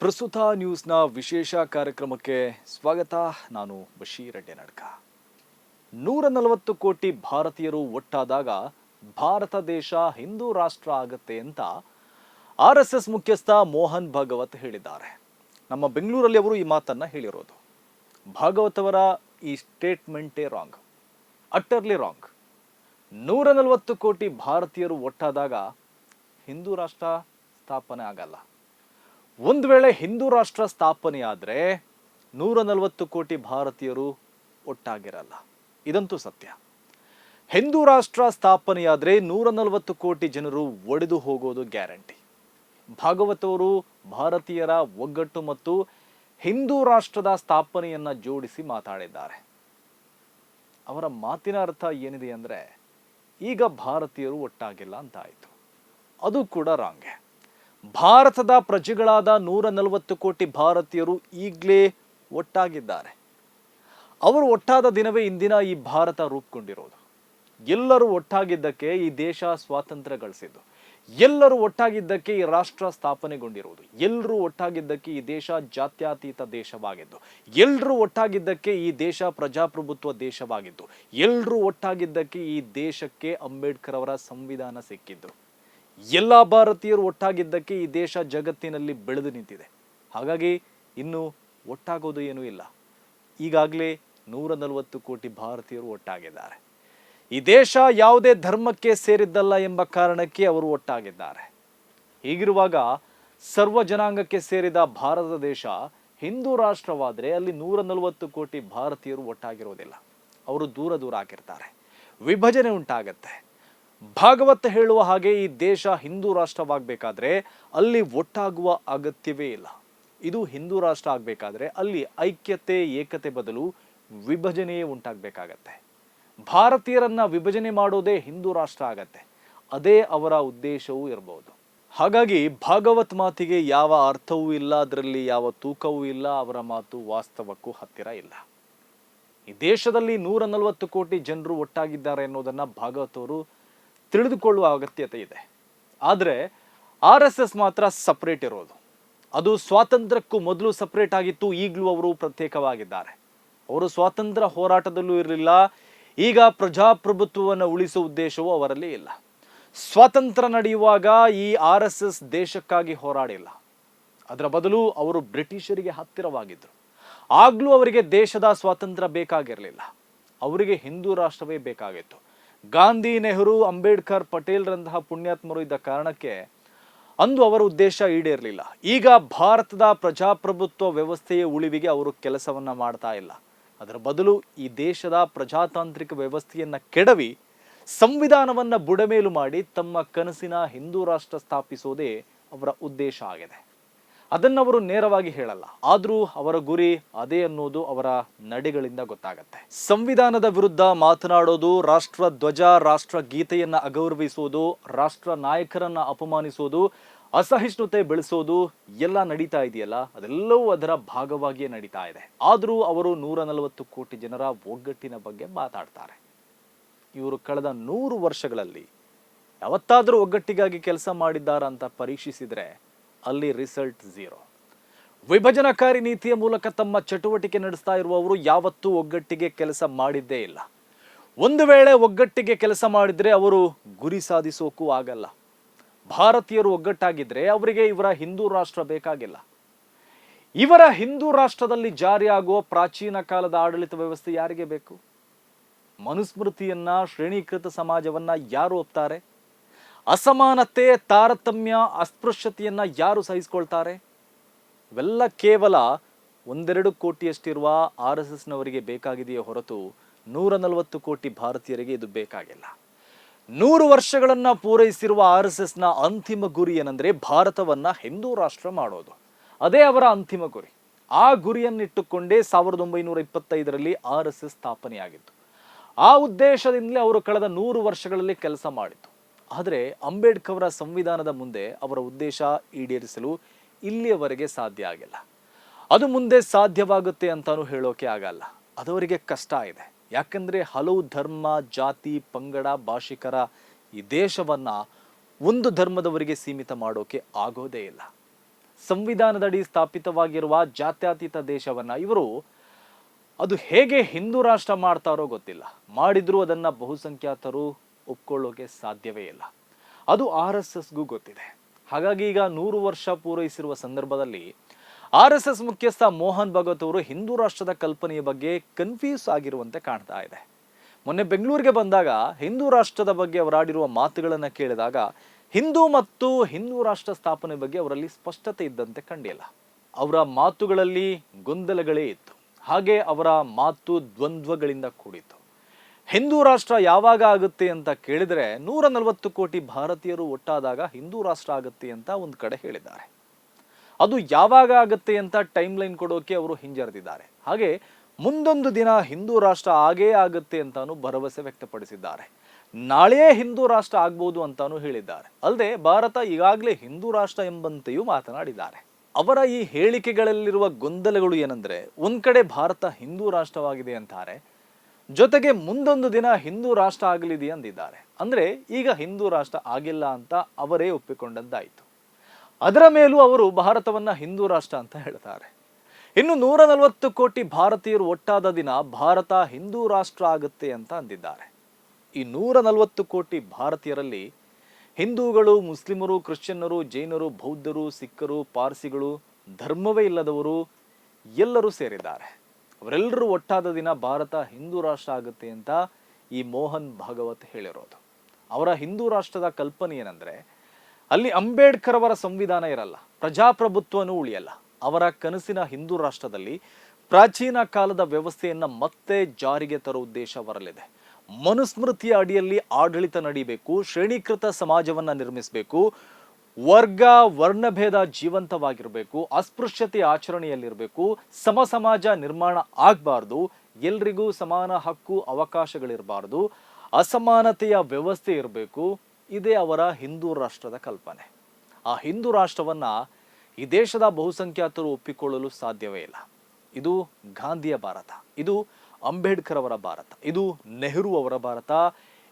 ಪ್ರಸ್ತುತ ನ್ಯೂಸ್ನ ವಿಶೇಷ ಕಾರ್ಯಕ್ರಮಕ್ಕೆ ಸ್ವಾಗತ. ನಾನು ಬಶೀರ್ ಅಡ್ಡೆನಡ್ಕ ನೂರ ನಲವತ್ತು ಕೋಟಿ ಭಾರತೀಯರು ಒಟ್ಟಾದಾಗ ಭಾರತ ದೇಶ ಹಿಂದೂ ರಾಷ್ಟ್ರ ಆಗತ್ತೆ ಅಂತ ಆರ್ ಎಸ್ ಎಸ್ ಮುಖ್ಯಸ್ಥ ಮೋಹನ್ ಭಾಗವತ್ ಹೇಳಿದ್ದಾರೆ. ನಮ್ಮ ಬೆಂಗಳೂರಲ್ಲಿ ಅವರು ಈ ಮಾತನ್ನ ಹೇಳಿರೋದು. ಭಾಗವತ್ ಅವರ ಈ ಸ್ಟೇಟ್ಮೆಂಟೇ ರಾಂಗ್. ಅಟ್ಟರ್ಲಿ ರಾಂಗ್. ನೂರ ನಲವತ್ತು ಕೋಟಿ ಭಾರತೀಯರು ಒಟ್ಟಾದಾಗ ಹಿಂದೂ ರಾಷ್ಟ್ರ ಸ್ಥಾಪನೆ ಆಗಲ್ಲ. ಒಂದು ವೇಳೆ ಹಿಂದೂ ರಾಷ್ಟ್ರ ಸ್ಥಾಪನೆಯಾದರೆ ನೂರ ನಲವತ್ತು ಕೋಟಿ ಭಾರತೀಯರು ಒಟ್ಟಾಗಿರಲ್ಲ. ಇದಂತೂ ಸತ್ಯ. ಹಿಂದೂ ರಾಷ್ಟ್ರ ಸ್ಥಾಪನೆಯಾದರೆ ನೂರ ನಲವತ್ತು ಕೋಟಿ ಜನರು ಒಡೆದು ಹೋಗೋದು ಗ್ಯಾರಂಟಿ. ಭಾಗವತವರು ಭಾರತೀಯರ ಒಗ್ಗಟ್ಟು ಮತ್ತು ಹಿಂದೂ ರಾಷ್ಟ್ರದ ಸ್ಥಾಪನೆಯನ್ನು ಜೋಡಿಸಿ ಮಾತಾಡಿದ್ದಾರೆ. ಅವರ ಮಾತಿನ ಅರ್ಥ ಏನಿದೆ ಅಂದರೆ, ಈಗ ಭಾರತೀಯರು ಒಟ್ಟಾಗಿಲ್ಲ ಅಂತ ಆಯಿತು ಅದು ಕೂಡ ರಾಂಗೆ. ಭಾರತದ ಪ್ರಜೆಗಳಾದ ನೂರ ನಲವತ್ತು ಕೋಟಿ ಭಾರತೀಯರು ಈಗಲೇ ಒಟ್ಟಾಗಿದ್ದಾರೆ. ಅವರು ಒಟ್ಟಾದ ದಿನವೇ ಇಂದಿನ ಈ ಭಾರತ ರೂಪುಗೊಂಡಿರೋದು. ಎಲ್ಲರೂ ಒಟ್ಟಾಗಿದ್ದಕ್ಕೆ ಈ ದೇಶ ಸ್ವಾತಂತ್ರ್ಯ ಗಳಿಸಿದ್ದು. ಎಲ್ಲರೂ ಒಟ್ಟಾಗಿದ್ದಕ್ಕೆ ಈ ರಾಷ್ಟ್ರ ಸ್ಥಾಪನೆಗೊಂಡಿರುವುದು ಎಲ್ಲರೂ ಒಟ್ಟಾಗಿದ್ದಕ್ಕೆ ಈ ದೇಶ ಜಾತ್ಯತೀತ ದೇಶವಾಗಿದ್ದು. ಎಲ್ಲರೂ ಒಟ್ಟಾಗಿದ್ದಕ್ಕೆ ಈ ದೇಶ ಪ್ರಜಾಪ್ರಭುತ್ವ ದೇಶವಾಗಿದ್ದು. ಎಲ್ಲರೂ ಒಟ್ಟಾಗಿದ್ದಕ್ಕೆ ಈ ದೇಶಕ್ಕೆ ಅಂಬೇಡ್ಕರ್ ಅವರ ಸಂವಿಧಾನ ಸಿಕ್ಕಿದ್ದು. ಎಲ್ಲ ಭಾರತೀಯರು ಒಟ್ಟಾಗಿದ್ದಕ್ಕೆ ಈ ದೇಶ ಜಗತ್ತಿನಲ್ಲಿ ಬೆಳೆದು ನಿಂತಿದೆ. ಹಾಗಾಗಿ ಇನ್ನು ಒಟ್ಟಾಗೋದು ಏನೂ ಇಲ್ಲ. ಈಗಾಗಲೇ ನೂರ ನಲವತ್ತು ಕೋಟಿ ಭಾರತೀಯರು ಒಟ್ಟಾಗಿದ್ದಾರೆ. ಈ ದೇಶ ಯಾವುದೇ ಧರ್ಮಕ್ಕೆ ಸೇರಿದ್ದಲ್ಲ ಎಂಬ ಕಾರಣಕ್ಕೆ ಅವರು ಒಟ್ಟಾಗಿದ್ದಾರೆ. ಹೀಗಿರುವಾಗ ಸರ್ವ ಜನಾಂಗಕ್ಕೆ ಸೇರಿದ ಭಾರತ ದೇಶ ಹಿಂದೂ ರಾಷ್ಟ್ರವಾದರೆ ಅಲ್ಲಿ ನೂರ ನಲವತ್ತು ಕೋಟಿ ಭಾರತೀಯರು ಒಟ್ಟಾಗಿರೋದಿಲ್ಲ. ಅವರು ದೂರ ದೂರ ಹಾಕಿರ್ತಾರೆ ವಿಭಜನೆ ಉಂಟಾಗತ್ತೆ. ಭಾಗವತ್ ಹೇಳುವ ಹಾಗೆ ಈ ದೇಶ ಹಿಂದೂ ರಾಷ್ಟ್ರವಾಗಬೇಕಾದ್ರೆ ಅಲ್ಲಿ ಒಟ್ಟಾಗುವ ಅಗತ್ಯವೇ ಇಲ್ಲ. ಇದು ಹಿಂದೂ ರಾಷ್ಟ್ರ ಆಗಬೇಕಾದ್ರೆ ಅಲ್ಲಿ ಐಕ್ಯತೆ, ಏಕತೆ ಬದಲು ವಿಭಜನೆಯೇ ಉಂಟಾಗಬೇಕಾಗತ್ತೆ. ಭಾರತೀಯರನ್ನ ವಿಭಜನೆ ಮಾಡೋದೇ ಹಿಂದೂ ರಾಷ್ಟ್ರ ಆಗತ್ತೆ. ಅದೇ ಅವರ ಉದ್ದೇಶವೂ ಇರಬಹುದು ಹಾಗಾಗಿ ಭಾಗವತ್ ಮಾತಿಗೆ ಯಾವ ಅರ್ಥವೂ ಇಲ್ಲ, ಅದರಲ್ಲಿ ಯಾವ ತೂಕವೂ ಇಲ್ಲ, ಅವರ ಮಾತು ವಾಸ್ತವಕ್ಕೂ ಹತ್ತಿರ ಇಲ್ಲ. ಈ ದೇಶದಲ್ಲಿ ನೂರ ನಲವತ್ತು ಕೋಟಿ ಜನರು ಒಟ್ಟಾಗಿದ್ದಾರೆ ಅನ್ನೋದನ್ನ ಭಾಗವತ್ ಅವರು ತಿಳಿದುಕೊಳ್ಳುವ ಅಗತ್ಯತೆ ಇದೆ. ಆದರೆ ಆರ್ ಎಸ್ ಎಸ್ ಮಾತ್ರ ಸಪ್ರೇಟ್ ಇರೋದು. ಅದು ಸ್ವಾತಂತ್ರ್ಯಕ್ಕೂ ಮೊದಲು ಸಪ್ರೇಟ್ ಆಗಿತ್ತು, ಈಗಲೂ ಅವರು ಪ್ರತ್ಯೇಕವಾಗಿದ್ದಾರೆ. ಅವರು ಸ್ವಾತಂತ್ರ್ಯ ಹೋರಾಟದಲ್ಲೂ ಇರಲಿಲ್ಲ, ಈಗ ಪ್ರಜಾಪ್ರಭುತ್ವವನ್ನು ಉಳಿಸುವ ಉದ್ದೇಶವೂ ಅವರಲ್ಲಿ ಇಲ್ಲ. ಸ್ವಾತಂತ್ರ್ಯ ನಡೆಯುವಾಗ ಈ ಆರ್ ಎಸ್ ಎಸ್ ದೇಶಕ್ಕಾಗಿ ಹೋರಾಡಿಲ್ಲ. ಅದರ ಬದಲು ಅವರು ಬ್ರಿಟಿಷರಿಗೆ ಹತ್ತಿರವಾಗಿದ್ದರು ಆಗಲೂ ಅವರಿಗೆ ದೇಶದ ಸ್ವಾತಂತ್ರ್ಯ ಬೇಕಾಗಿರಲಿಲ್ಲ. ಅವರಿಗೆ ಹಿಂದೂ ರಾಷ್ಟ್ರವೇ ಬೇಕಾಗಿತ್ತು. ಗಾಂಧಿ ನೆಹರು, ಅಂಬೇಡ್ಕರ್ ಪಟೇಲ್ರಂತಹ ಪುಣ್ಯಾತ್ಮರು ಇದ್ದ ಕಾರಣಕ್ಕೆ ಅಂದು ಅವರ ಉದ್ದೇಶ ಈಡೇರಲಿಲ್ಲ. ಈಗ ಭಾರತದ ಪ್ರಜಾಪ್ರಭುತ್ವ ವ್ಯವಸ್ಥೆಯ ಉಳಿವಿಗೆ ಅವರು ಕೆಲಸವನ್ನ ಮಾಡ್ತಾ ಇಲ್ಲ. ಅದರ ಬದಲು ಈ ದೇಶದ ಪ್ರಜಾತಾಂತ್ರಿಕ ವ್ಯವಸ್ಥೆಯನ್ನ ಕೆಡವಿ ಸಂವಿಧಾನವನ್ನ ಬುಡಮೇಲು ಮಾಡಿ ತಮ್ಮ ಕನಸಿನ ಹಿಂದೂ ರಾಷ್ಟ್ರ ಸ್ಥಾಪಿಸೋದೇ ಅವರ ಉದ್ದೇಶ ಆಗಿದೆ. ಅದನ್ನು ಅವರು ನೇರವಾಗಿ ಹೇಳಲ್ಲ. ಆದರೂ ಅವರ ಗುರಿ ಅದೇ ಅನ್ನೋದು ಅವರ ನಡೆಗಳಿಂದ ಗೊತ್ತಾಗತ್ತೆ. ಸಂವಿಧಾನದ ವಿರುದ್ಧ ಮಾತನಾಡೋದು, ರಾಷ್ಟ್ರ ಧ್ವಜ, ರಾಷ್ಟ್ರ ಗೀತೆಯನ್ನ ಅಗೌರವಿಸೋದು, ರಾಷ್ಟ್ರ ನಾಯಕರನ್ನ ಅಪಮಾನಿಸೋದು, ಅಸಹಿಷ್ಣುತೆ ಬೆಳೆಸೋದು ಎಲ್ಲ ನಡೀತಾ ಇದೆಯಲ್ಲ? ಅದೆಲ್ಲವೂ ಅದರ ಭಾಗವಾಗಿಯೇ ನಡೀತಾ ಇದೆ. ಆದರೂ ಅವರು ನೂರ ನಲವತ್ತು ಕೋಟಿ ಜನರ ಒಗ್ಗಟ್ಟಿನ ಬಗ್ಗೆ ಮಾತಾಡ್ತಾರೆ. ಇವರು ಕಳೆದ ನೂರು ವರ್ಷಗಳಲ್ಲಿ ಯಾವತ್ತಾದರೂ ಒಗ್ಗಟ್ಟಿಗಾಗಿ ಕೆಲಸ ಮಾಡಿದ್ದಾರಾ ಅಂತ ಪರೀಕ್ಷಿಸಿದ್ರೆ ಅಲ್ಲಿ ರಿಸಲ್ಟ್ ಝೀರೋ. ವಿಭಜನಕಾರಿ ನೀತಿಯ ಮೂಲಕ ತಮ್ಮ ಚಟುವಟಿಕೆ ನಡೆಸ್ತಾ ಇರುವವರು ಯಾವತ್ತೂ ಒಗ್ಗಟ್ಟಿಗೆ ಕೆಲಸ ಮಾಡಿದ್ದೇ ಇಲ್ಲ. ಒಂದು ವೇಳೆ ಒಗ್ಗಟ್ಟಿಗೆ ಕೆಲಸ ಮಾಡಿದರೆ ಅವರು ಗುರಿ ಸಾಧಿಸೋಕ್ಕೂ ಆಗಲ್ಲ. ಭಾರತೀಯರು ಒಗ್ಗಟ್ಟಾಗಿದ್ದರೆ ಅವರಿಗೆ ಇವರ ಹಿಂದೂ ರಾಷ್ಟ್ರ ಬೇಕಾಗಿಲ್ಲ. ಇವರ ಹಿಂದೂ ರಾಷ್ಟ್ರದಲ್ಲಿ ಜಾರಿಯಾಗುವ ಪ್ರಾಚೀನ ಕಾಲದ ಆಡಳಿತ ವ್ಯವಸ್ಥೆ ಯಾರಿಗೆ ಬೇಕು? ಮನುಸ್ಮೃತಿಯನ್ನ ಶ್ರೇಣೀಕೃತ ಸಮಾಜವನ್ನ ಯಾರು ಒಪ್ತಾರೆ? ಅಸಮಾನತೆ, ತಾರತಮ್ಯ, ಅಸ್ಪೃಶ್ಯತೆಯನ್ನು ಯಾರು ಸಹಿಸ್ಕೊಳ್ತಾರೆ? ಇವೆಲ್ಲ ಕೇವಲ ಒಂದೆರಡು ಕೋಟಿಯಷ್ಟಿರುವ ಆರ್ ಎಸ್ ಎಸ್ನವರಿಗೆ ಬೇಕಾಗಿದೆಯೇ ಹೊರತು ನೂರ ನಲವತ್ತು ಕೋಟಿ ಭಾರತೀಯರಿಗೆ ಇದು ಬೇಕಾಗಿಲ್ಲ. ನೂರು ವರ್ಷಗಳನ್ನು ಪೂರೈಸಿರುವ ಆರ್ ಎಸ್ ಎಸ್ನ ಅಂತಿಮ ಗುರಿ ಏನಂದರೆ ಭಾರತವನ್ನು ಹಿಂದೂ ರಾಷ್ಟ್ರ ಮಾಡೋದು. ಅದೇ ಅವರ ಅಂತಿಮ ಗುರಿ. ಆ ಗುರಿಯನ್ನಿಟ್ಟುಕೊಂಡೇ ಸಾವಿರದ ಒಂಬೈನೂರ ಇಪ್ಪತ್ತೈದರಲ್ಲಿ ಆರ್ ಎಸ್ ಎಸ್ ಸ್ಥಾಪನೆಯಾಗಿತ್ತು. ಆ ಉದ್ದೇಶದಿಂದಲೇ ಅವರು ಕಳೆದ ನೂರು ವರ್ಷಗಳಲ್ಲಿ ಕೆಲಸ ಮಾಡಿತು ಆದರೆ ಅಂಬೇಡ್ಕರ್ ಸಂವಿಧಾನದ ಮುಂದೆ ಅವರ ಉದ್ದೇಶ ಈಡೇರಿಸಲು ಇಲ್ಲಿಯವರೆಗೆ ಸಾಧ್ಯ ಆಗಿಲ್ಲ. ಅದು ಮುಂದೆ ಸಾಧ್ಯವಾಗುತ್ತೆ ಅಂತಾನು ಹೇಳೋಕೆ ಆಗಲ್ಲ. ಅದವರಿಗೆ ಕಷ್ಟ ಇದೆ. ಯಾಕಂದ್ರೆ ಹಲವು ಧರ್ಮ, ಜಾತಿ, ಪಂಗಡ, ಭಾಷಿಕರ ಈ ದೇಶವನ್ನ ಒಂದು ಧರ್ಮದವರಿಗೆ ಸೀಮಿತ ಮಾಡೋಕೆ ಆಗೋದೇ ಇಲ್ಲ. ಸಂವಿಧಾನದಡಿ ಸ್ಥಾಪಿತವಾಗಿರುವ ಜಾತ್ಯತೀತ ದೇಶವನ್ನ ಇವರು ಅದು ಹೇಗೆ ಹಿಂದೂ ರಾಷ್ಟ್ರ ಮಾಡ್ತಾರೋ ಗೊತ್ತಿಲ್ಲ. ಮಾಡಿದ್ರು ಅದನ್ನ ಬಹುಸಂಖ್ಯಾತರು ಒಪ್ಕೊಳ್ಳೋಕೆ ಸಾಧ್ಯವೇ ಇಲ್ಲ. ಅದು ಆರ್ ಎಸ್ ಎಸ್ಗೂ ಗೊತ್ತಿದೆ. ಹಾಗಾಗಿ ಈಗ ನೂರು ವರ್ಷ ಪೂರೈಸಿರುವ ಸಂದರ್ಭದಲ್ಲಿ ಆರ್ ಎಸ್ ಎಸ್ ಮುಖ್ಯಸ್ಥ ಮೋಹನ್ ಭಗವತ್ ಅವರು ಹಿಂದೂ ರಾಷ್ಟ್ರದ ಕಲ್ಪನೆಯ ಬಗ್ಗೆ ಕನ್ಫ್ಯೂಸ್ ಆಗಿರುವಂತೆ ಕಾಣ್ತಾ ಇದೆ. ಮೊನ್ನೆ ಬೆಂಗಳೂರಿಗೆ ಬಂದಾಗ ಹಿಂದೂ ರಾಷ್ಟ್ರದ ಬಗ್ಗೆ ಅವರಾಡಿರುವ ಮಾತುಗಳನ್ನು ಕೇಳಿದಾಗ ಹಿಂದೂ ಮತ್ತು ಹಿಂದೂ ರಾಷ್ಟ್ರ ಸ್ಥಾಪನೆ ಬಗ್ಗೆ ಅವರಲ್ಲಿ ಸ್ಪಷ್ಟತೆ ಇದ್ದಂತೆ ಕಂಡಿಲ್ಲ. ಅವರ ಮಾತುಗಳಲ್ಲಿ ಗೊಂದಲಗಳೇ ಇತ್ತು. ಹಾಗೆ ಅವರ ಮಾತು ದ್ವಂದ್ವಗಳಿಂದ ಕೂಡಿತ್ತು. ಹಿಂದೂ ರಾಷ್ಟ್ರ ಯಾವಾಗ ಆಗುತ್ತೆ ಅಂತ ಕೇಳಿದ್ರೆ ನೂರ ನಲವತ್ತು ಕೋಟಿ ಭಾರತೀಯರು ಒಟ್ಟಾದಾಗ ಹಿಂದೂ ರಾಷ್ಟ್ರ ಆಗುತ್ತೆ ಅಂತ ಒಂದು ಕಡೆ ಹೇಳಿದ್ದಾರೆ. ಅದು ಯಾವಾಗ ಆಗುತ್ತೆ ಅಂತ ಟೈಮ್ ಲೈನ್ ಕೊಡೋಕೆ ಅವರು ಹಿಂಜರಿದಿದ್ದಾರೆ. ಹಾಗೆ ಮುಂದೊಂದು ದಿನ ಹಿಂದೂ ರಾಷ್ಟ್ರ ಆಗೇ ಆಗುತ್ತೆ ಅಂತಾನು ಭರವಸೆ ವ್ಯಕ್ತಪಡಿಸಿದ್ದಾರೆ. ನಾಳೆಯೇ ಹಿಂದೂ ರಾಷ್ಟ್ರ ಆಗ್ಬೋದು ಅಂತಾನು ಹೇಳಿದ್ದಾರೆ. ಅಲ್ಲದೆ ಭಾರತ ಈಗಾಗಲೇ ಹಿಂದೂ ರಾಷ್ಟ್ರ ಎಂಬಂತೆಯೂ ಮಾತನಾಡಿದ್ದಾರೆ. ಅವರ ಈ ಹೇಳಿಕೆಗಳಲ್ಲಿರುವ ಗೊಂದಲಗಳು ಏನಂದ್ರೆ, ಒಂದ್ ಕಡೆ ಭಾರತ ಹಿಂದೂ ರಾಷ್ಟ್ರವಾಗಿದೆ ಅಂತಾರೆ ಜೊತೆಗೆ ಮುಂದೊಂದು ದಿನ ಹಿಂದೂ ರಾಷ್ಟ್ರ ಆಗಲಿದೆ ಅಂದಿದ್ದಾರೆ. ಅಂದ್ರೆ ಈಗ ಹಿಂದೂ ರಾಷ್ಟ್ರ ಆಗಿಲ್ಲ ಅಂತ ಅವರೇ ಒಪ್ಪಿಕೊಂಡದ್ದಾಯಿತು ಅದರ ಮೇಲೂ ಅವರು ಭಾರತವನ್ನ ಹಿಂದೂ ರಾಷ್ಟ್ರ ಅಂತ ಹೇಳ್ತಾರೆ. ಇನ್ನು ನೂರ ನಲವತ್ತು ಕೋಟಿ ಭಾರತೀಯರು ಒಟ್ಟಾದ ದಿನ ಭಾರತ ಹಿಂದೂ ರಾಷ್ಟ್ರ ಆಗುತ್ತೆ ಅಂತ ಅಂದಿದ್ದಾರೆ. ಈ ನೂರ ನಲವತ್ತು ಕೋಟಿ ಭಾರತೀಯರಲ್ಲಿ ಹಿಂದೂಗಳು, ಮುಸ್ಲಿಮರು, ಕ್ರಿಶ್ಚಿಯನ್ನರು, ಜೈನರು, ಬೌದ್ಧರು, ಸಿಖ್ಖರು, ಪಾರ್ಸಿಗಳು, ಧರ್ಮವೇ ಇಲ್ಲದವರು ಎಲ್ಲರೂ ಸೇರಿದ್ದಾರೆ. ಅವರೆಲ್ಲರೂ ಒಟ್ಟಾದ ದಿನ ಭಾರತ ಹಿಂದೂ ರಾಷ್ಟ್ರ ಆಗುತ್ತೆ ಅಂತ ಈ ಮೋಹನ್ ಭಾಗವತ್ ಹೇಳಿರೋದು. ಅವರ ಹಿಂದೂ ರಾಷ್ಟ್ರದ ಕಲ್ಪನೆ ಏನಂದ್ರೆ, ಅಲ್ಲಿ ಅಂಬೇಡ್ಕರ್ ಅವರ ಸಂವಿಧಾನ ಇರಲ್ಲ, ಪ್ರಜಾಪ್ರಭುತ್ವನೂ ಉಳಿಯಲ್ಲ. ಅವರ ಕನಸಿನ ಹಿಂದೂ ರಾಷ್ಟ್ರದಲ್ಲಿ ಪ್ರಾಚೀನ ಕಾಲದ ವ್ಯವಸ್ಥೆಯನ್ನ ಮತ್ತೆ ಜಾರಿಗೆ ತರೋ ಉದ್ದೇಶ ಬರಲಿದೆ ಮನುಸ್ಮೃತಿಯ ಅಡಿಯಲ್ಲಿ ಆಡಳಿತ ನಡೀಬೇಕು, ಶ್ರೇಣೀಕೃತ ಸಮಾಜವನ್ನ ನಿರ್ಮಿಸಬೇಕು ವರ್ಗ, ವರ್ಣಭೇದ ಜೀವಂತವಾಗಿರಬೇಕು, ಅಸ್ಪೃಶ್ಯತೆ ಆಚರಣೆಯಲ್ಲಿರಬೇಕು ಸಮ ಸಮಾಜ ನಿರ್ಮಾಣ ಆಗಬಾರ್ದು, ಎಲ್ರಿಗೂ ಸಮಾನ ಹಕ್ಕು, ಅವಕಾಶಗಳಿರಬಾರ್ದು, ಅಸಮಾನತೆಯ ವ್ಯವಸ್ಥೆ ಇರಬೇಕು, ಇದೇ ಅವರ ಹಿಂದೂ ರಾಷ್ಟ್ರದ ಕಲ್ಪನೆ. ಆ ಹಿಂದೂ ರಾಷ್ಟ್ರವನ್ನ ಈ ದೇಶದ ಬಹುಸಂಖ್ಯಾತರು ಒಪ್ಪಿಕೊಳ್ಳಲು ಸಾಧ್ಯವೇ ಇಲ್ಲ. ಇದು ಗಾಂಧಿಯ ಭಾರತ, ಇದು ಅಂಬೇಡ್ಕರ್ ಅವರ ಭಾರತ, ಇದು ನೆಹರು ಅವರ ಭಾರತ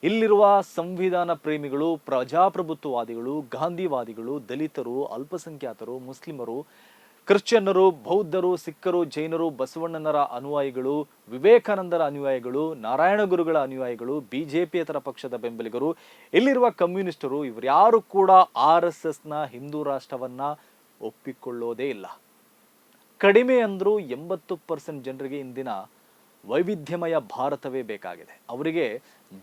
ಇಲ್ಲಿರುವ ಸಂವಿಧಾನ ಪ್ರೇಮಿಗಳು, ಪ್ರಜಾಪ್ರಭುತ್ವವಾದಿಗಳು, ಗಾಂಧಿವಾದಿಗಳು, ದಲಿತರು, ಅಲ್ಪಸಂಖ್ಯಾತರು, ಮುಸ್ಲಿಮರು, ಕ್ರಿಶ್ಚಿಯನ್ನರು, ಬೌದ್ಧರು, ಸಿಖ್ಖರು, ಜೈನರು, ಬಸವಣ್ಣನರ ಅನುಯಾಯಿಗಳು, ವಿವೇಕಾನಂದರ ಅನುಯಾಯಿಗಳು, ನಾರಾಯಣ ಗುರುಗಳ ಅನುಯಾಯಿಗಳು ಬಿಜೆಪಿಯೇತರ ಪಕ್ಷದ ಬೆಂಬಲಿಗರು, ಇಲ್ಲಿರುವ ಕಮ್ಯುನಿಸ್ಟರು ಇವರ್ಯಾರು ಕೂಡ ಆರ್ ಎಸ್ ಎಸ್ನ ಹಿಂದೂ ರಾಷ್ಟ್ರವನ್ನ ಒಪ್ಪಿಕೊಳ್ಳೋದೇ ಇಲ್ಲ. ಕಡಿಮೆ ಅಂದರೂ ಎಂಬತ್ತು ಪರ್ಸೆಂಟ್ ಜನರಿಗೆ ಇಂದಿನ ವೈವಿಧ್ಯಮಯ ಭಾರತವೇ ಬೇಕಾಗಿದೆ. ಅವರಿಗೆ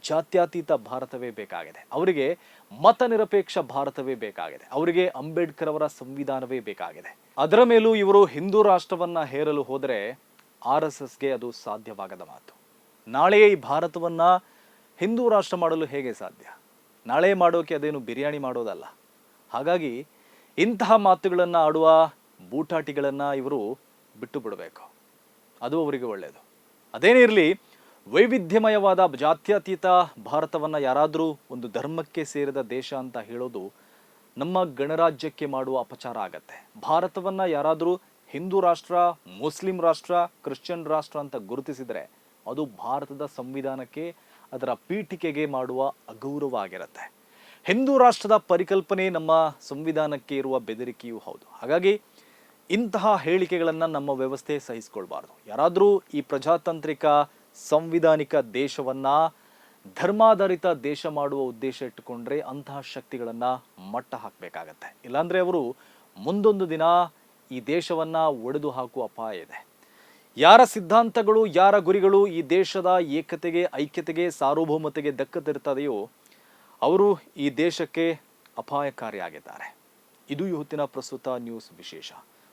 ಜಾತ್ಯತೀತ ಭಾರತವೇ ಬೇಕಾಗಿದೆ. ಅವರಿಗೆ ಮತ ನಿರಪೇಕ್ಷ ಭಾರತವೇ ಬೇಕಾಗಿದೆ. ಅವರಿಗೆ ಅಂಬೇಡ್ಕರ್ ಅವರ ಸಂವಿಧಾನವೇ ಬೇಕಾಗಿದೆ. ಅದರ ಮೇಲೂ ಇವರು ಹಿಂದೂ ರಾಷ್ಟ್ರವನ್ನ ಹೇರಲು ಹೋದರೆ ಆರ್ ಎಸ್ ಎಸ್ಗೆ ಅದು ಸಾಧ್ಯವಾಗದ ಮಾತು. ನಾಳೆಯೇ ಈ ಭಾರತವನ್ನ ಹಿಂದೂ ರಾಷ್ಟ್ರ ಮಾಡಲು ಹೇಗೆ ಸಾಧ್ಯ? ನಾಳೆ ಮಾಡೋಕೆ ಅದೇನು ಬಿರಿಯಾನಿ ಮಾಡೋದಲ್ಲ. ಹಾಗಾಗಿ ಇಂತಹ ಮಾತುಗಳನ್ನು ಆಡುವ ಬೂಟಾಟಿಗಳನ್ನು ಇವರು ಬಿಟ್ಟು ಬಿಡಬೇಕು. ಅದು ಅವರಿಗೆ ಒಳ್ಳೆಯದು ಅದೇನೇ ಇರಲಿ, ವೈವಿಧ್ಯಮಯವಾದ ಜಾತ್ಯತೀತ ಭಾರತವನ್ನು ಯಾರಾದರೂ ಒಂದು ಧರ್ಮಕ್ಕೆ ಸೇರಿದ ದೇಶ ಅಂತ ಹೇಳೋದು ನಮ್ಮ ಗಣರಾಜ್ಯಕ್ಕೆ ಮಾಡುವ ಅಪಚಾರ ಆಗತ್ತೆ. ಭಾರತವನ್ನು ಯಾರಾದರೂ ಹಿಂದೂ ರಾಷ್ಟ್ರ, ಮುಸ್ಲಿಂ ರಾಷ್ಟ್ರ, ಕ್ರಿಶ್ಚಿಯನ್ ರಾಷ್ಟ್ರ ಅಂತ ಗುರುತಿಸಿದರೆ ಅದು ಭಾರತದ ಸಂವಿಧಾನಕ್ಕೆ, ಅದರ ಪೀಠಿಕೆಗೆ ಮಾಡುವ ಅಗೌರವ ಆಗಿರುತ್ತೆ. ಹಿಂದೂ ರಾಷ್ಟ್ರದ ಪರಿಕಲ್ಪನೆ ನಮ್ಮ ಸಂವಿಧಾನಕ್ಕೆ ಇರುವ ಬೆದರಿಕೆಯೂ ಹೌದು. ಹಾಗಾಗಿ ಇಂತಹ ಹೇಳಿಕೆಗಳನ್ನು ನಮ್ಮ ವ್ಯವಸ್ಥೆ ಸಹಿಸಿಕೊಳ್ಬಾರ್ದು. ಯಾರಾದರೂ ಈ ಪ್ರಜಾತಾಂತ್ರಿಕ, ಸಂವಿಧಾನಿಕ ದೇಶವನ್ನು ಧರ್ಮಾಧಾರಿತ ದೇಶ ಮಾಡುವ ಉದ್ದೇಶ ಇಟ್ಟುಕೊಂಡ್ರೆ ಅಂತಹ ಶಕ್ತಿಗಳನ್ನು ಮಟ್ಟ ಹಾಕಬೇಕಾಗತ್ತೆ. ಇಲ್ಲಾಂದರೆ ಅವರು ಮುಂದೊಂದು ದಿನ ಈ ದೇಶವನ್ನು ಒಡೆದು ಹಾಕುವ ಅಪಾಯ ಇದೆ. ಯಾರ ಸಿದ್ಧಾಂತಗಳು, ಯಾರ ಗುರಿಗಳು ಈ ದೇಶದ ಏಕತೆಗೆ, ಐಕ್ಯತೆಗೆ, ಸಾರ್ವಭೌಮತೆಗೆ ದಕ್ಕತಿರ್ತದೆಯೋ ಅವರು ಈ ದೇಶಕ್ಕೆ ಅಪಾಯಕಾರಿಯಾಗಿದ್ದಾರೆ ಇದು ಇವತ್ತಿನ ಪ್ರಸ್ತುತ ನ್ಯೂಸ್ ವಿಶೇಷ.